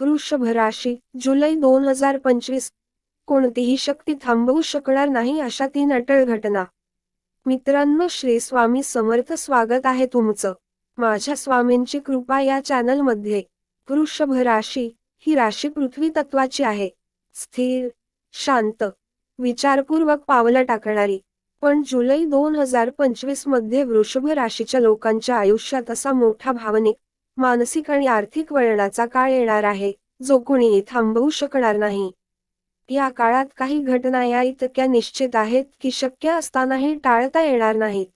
वृषभ राशी जुलै दोन हजार पंचवीस. कोणतीही शक्ती थांबवू शकणार नाही अशा तीन अटळ घटना. मित्रांनो श्री स्वामी समर्थ स्वागत आहे तुमचं. माझ्या स्वामींची कृपा या चॅनलमध्ये. वृषभ राशी ही राशी पृथ्वी तत्वाची आहे. स्थिर शांत विचारपूर्वक पावलं टाकणारी. पण जुलै दोन हजार पंचवीसमध्ये वृषभ राशीच्या लोकांच्या आयुष्यात असा मोठा भावनिक मानसिक आणि आर्थिक वळणाचा काळ येणार आहे जो कुणीही थांबवू शकणार नाही. या काळात काही घटना या इतक्या निश्चित आहेत की शक्य असतानाही टाळता येणार नाहीत.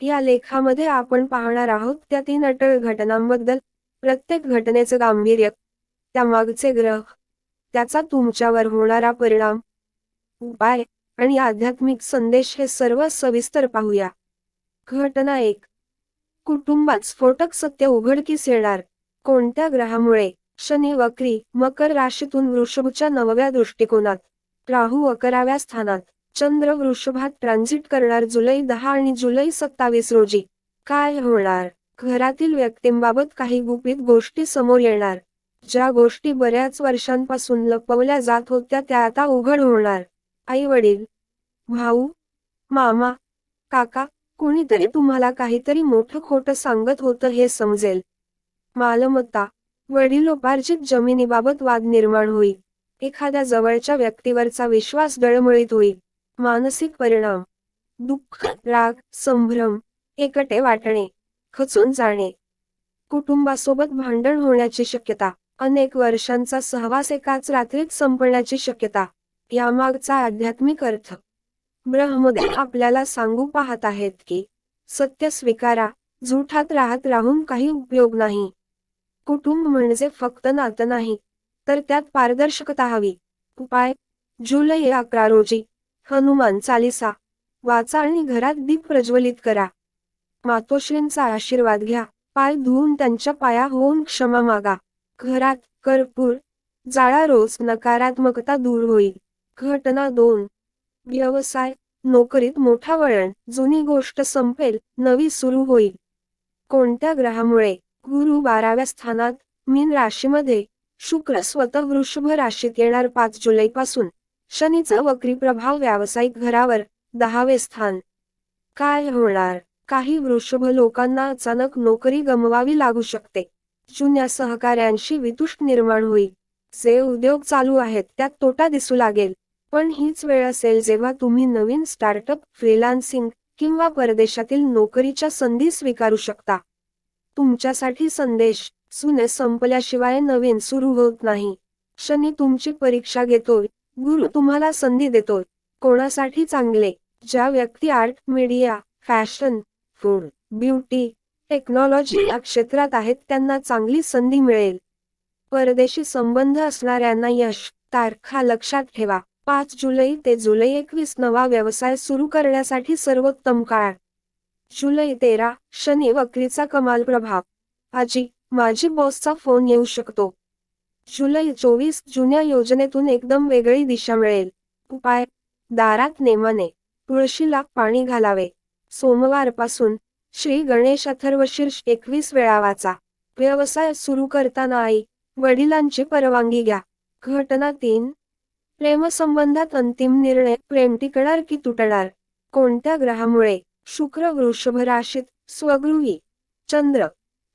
या लेखामध्ये आपण पाहणार आहोत त्या तीन अटळ घटनांबद्दल प्रत्येक घटनेचं गांभीर्य त्यामागचे ग्रह त्याचा तुमच्यावर होणारा परिणाम उपाय आणि आध्यात्मिक संदेश हे सर्व सविस्तर पाहूया. घटना एक. कुटुंबात स्फोटक सत्य उघडकीस येणार कोणत्या ग्रहामुळे? शनी वक्री मकर राशीतून वृषभच्या नवव्या दृष्टिकोनात. राहू अकराव्या स्थानात. चंद्र वृषभात ट्रान्झिट करणार जुलै दहा आणि जुलै सत्तावीस रोजी. काय होणार? घरातील व्यक्तींबाबत काही गुपित गोष्टी समोर येणार. ज्या गोष्टी बऱ्याच वर्षांपासून लपवल्या जात होत्या त्या आता उघड होणार. आई वडील भाऊ. मामा. काका. कुणीतरी तुम्हाला काहीतरी मोठं खोटं सांगत होतं हे समजेल. मालमत्ता वडिलोपार्जित जमिनीबाबत वाद निर्माण होईल. एखाद्या जवळच्या व्यक्तीवरचा विश्वास डळमळीत होईल. मानसिक परिणाम दुःख राग संभ्रम एकटे वाटणे खचून जाणे. कुटुंबासोबत भांडण होण्याची शक्यता अनेक वर्षांचा सहवास एकाच रात्रीत संपण्याची शक्यता. यामागचा आध्यात्मिक अर्थ ब्रह्मदेव आपल्याला सांगू पाहत आहेत की सत्य स्वीकारा झुठात राहत राहून काही उपयोग नाही. कुटुंब म्हणजे फक्त नातं नाही तर त्यात पारदर्शकता हवी. उपाय जुलै अकरा रोजी हनुमान चालिसा वाचा आणि घरात दीप प्रज्वलित करा. मातोश्रींचा आशीर्वाद घ्या पाय धुवून त्यांच्या पाया होऊन क्षमा मागा. घरात कर्पूर जाळा रोज नकारात्मकता दूर होईल. घटना दोन व्यवसाय नोकरीत मोठा वळण जुनी गोष्ट संपेल नवी सुरू होईल. कोणत्या ग्रहामुळे? गुरु बाराव्या स्थानात मीन राशीमध्ये. शुक्र स्वतः वृषभ राशीत येणार पाच जुलैपासून शनीचा वक्री प्रभाव व्यावसायिक घरावर दहावे स्थान. काय होणार? काही वृषभ लोकांना अचानक नोकरी गमवावी लागू शकते. जुन्या सहकाऱ्यांशी वितुष्ट निर्माण होईल. जे उद्योग चालू आहेत त्यात तोटा दिसू लागेल. पण हीच वेळ असेल जेव्हा तुम्ही नवीन स्टार्टअप फ्रीलान्सिंग किंवा परदेशातील नोकरीच्या संधी स्वीकारू शकता. तुमच्यासाठी संदेश सुने संपल्याशिवाय नवीन सुरू होत नाही. शनी तुमची परीक्षा घेतोय गुरु तुम्हाला संधी देतोय. कोणासाठी चांगले? ज्या व्यक्ती art media fashion food beauty technology या क्षेत्रात आहेत त्यांना चांगली संधी मिळेल. परदेशी संबंध असणाऱ्यांना यश तारखा लक्षात ठेवा. पाच जुलै ते जुलै एकवीस नवा व्यवसाय सुरू करण्यासाठी सर्वोत्तम काळ. जुलै तेरा शनी वक्रीचा कमाल प्रभाव. आजी माझी बॉसचा फोन येऊ शकतो. जुलै चोवीस जुन्या योजनेतून एकदम वेगळी दिशा मिळेल. उपाय. दारात नेमाने तुळशीला पाणी घालावे. सोमवारपासून श्री गणेश अथर्वशीर्ष एकवीस वेळा वाचा. व्यवसाय सुरू करताना आई वडिलांची परवानगी घ्या. घटना तीन प्रेमसंबंधात अंतिम निर्णय प्रेम टिकणार की तुटणार? कोणत्या ग्रहामुळे? शुक्र वृषभ राशीत स्वगृही. चंद्र.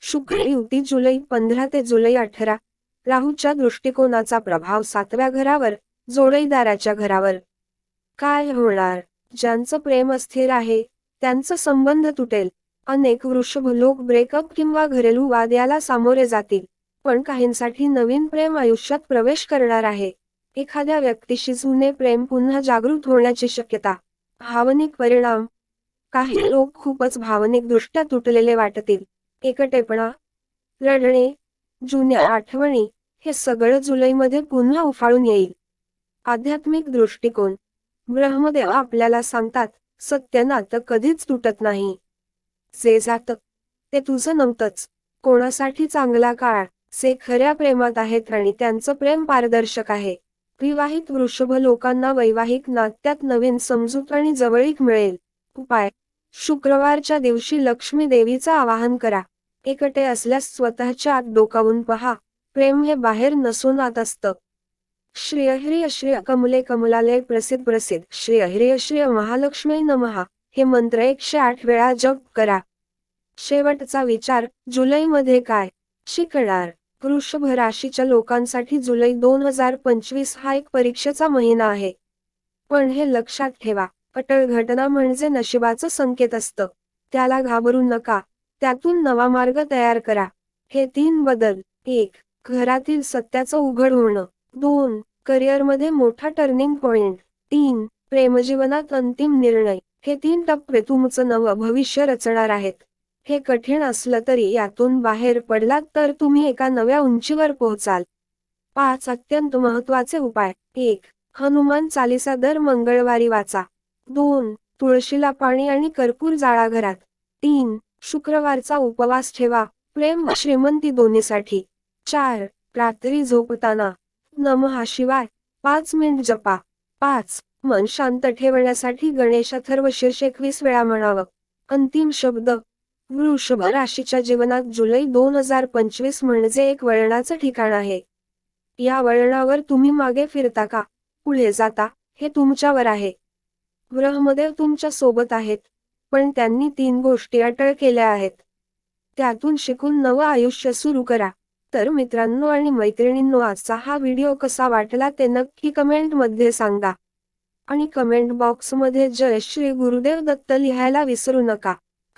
शुक्र युती जुलै पंधरा ते जुलै अठरा. राहूच्या दृष्टिकोनाचा प्रभाव सातव्या घरावर जोडईदाराच्या घरावर. काय होणार? ज्यांचं प्रेम अस्थिर आहे त्यांचा संबंध तुटेल. अनेक वृषभ लोक ब्रेकअप किंवा घरेलू वाद याला सामोरे जातील. पण काहींसाठी नवीन प्रेम आयुष्यात प्रवेश करणार आहे. एखाद्या व्यक्तीशी जुने प्रेम पुन्हा जागृत होण्याची शक्यता भावनिक परिणाम. काही लोक खूपच भावनिक दृष्ट्या तुटलेले वाटतील. एकटेपणा रडणे जुन्या आठवणी हे सगळं जुलैमध्ये पुन्हा उफाळून येईल. आध्यात्मिक दृष्टिकोन. ब्रह्मदेव आपल्याला सांगतात सत्य नातं कधीच तुटत नाही. जे जात ते तुझं नव्हतंच. कोणासाठी चांगला काळ जे खऱ्या प्रेमात आहेत आणि त्यांचं प्रेम पारदर्शक आहे. विवाहित वृषभ लोकांना वैवाहिक नात्यात नवीन समजूत आणि जवळीक मिळेल. उपाय. शुक्रवारच्या दिवशी लक्ष्मी देवीचं आवाहन करा. एकटे असल्यास स्वतःच्या आत डोकावून पहा. प्रेम हे बाहेर नसून आत असतं. श्री ह्रिय कमले कमलालय प्रसिद्ध प्रसिद्ध. श्री ह्रिय महालक्ष्मी नमहा हे मंत्र एकशे आठ वेळा जप करा. शेवटचा विचार जुलैमध्ये काय? शिकणार. वृषभ राशीच्या लोकांसाठी जुलै दोन हजार पंचवीस हा एक परीक्षेचा महिना आहे. पण हे लक्षात ठेवा अटळ घटना म्हणजे नशिबाचं संकेत असतं. त्याला घाबरू नका त्यातून नवा मार्ग तयार करा. हे तीन बदल एक घरातील सत्याचं उघड होणं. दोन करिअरमध्ये मोठा टर्निंग पॉइंट. तीन प्रेमजीवनात अंतिम निर्णय. हे तीन टप्पे तुमचं नवं भविष्य रचणार आहेत. हे कठीण असलं तरी यातून बाहेर पडलात तर तुम्ही एका नव्या उंचीवर पोहोचाल. पाच अत्यंत महत्त्वाचे उपाय. एक हनुमान चालिसा दर मंगळवारी वाचा. दोन तुळशीला पाणी आणि कर्पूर जाळा घरात. तीन शुक्रवारचा उपवास ठेवा. प्रेम श्रीमंती दोन्हीसाठी. चार रात्री झोपताना. नमहा शिवाय. पाच मिनिट जपा. पाच मन शांत ठेवण्यासाठी गणेश अथर्व शीर्ष एकवीस वेळा म्हणावं. अंतिम शब्द. वृषभ राशीच्या जीवनात जुलै दोन हजार पंचवीस म्हणजे एक वळणाचं ठिकाण आहे. या वळणावर तुम्ही मागे फिरता का? पुढे जाता हे तुमच्यावर आहे. ग्रहमदेव तुमच्यासोबत आहेत पण त्यांनी तीन गोष्टी अटळ केल्या आहेत. त्यातून शिकून नवं आयुष्य सुरू करा. तर मित्रांनो आणि मैत्रिणींनो आजचा हा व्हिडिओ कसा वाटला ते नक्की कमेंटमध्ये सांगा. आणि कमेंट बॉक्समध्ये जय श्री गुरुदेव दत्त लिहायला विसरू नका.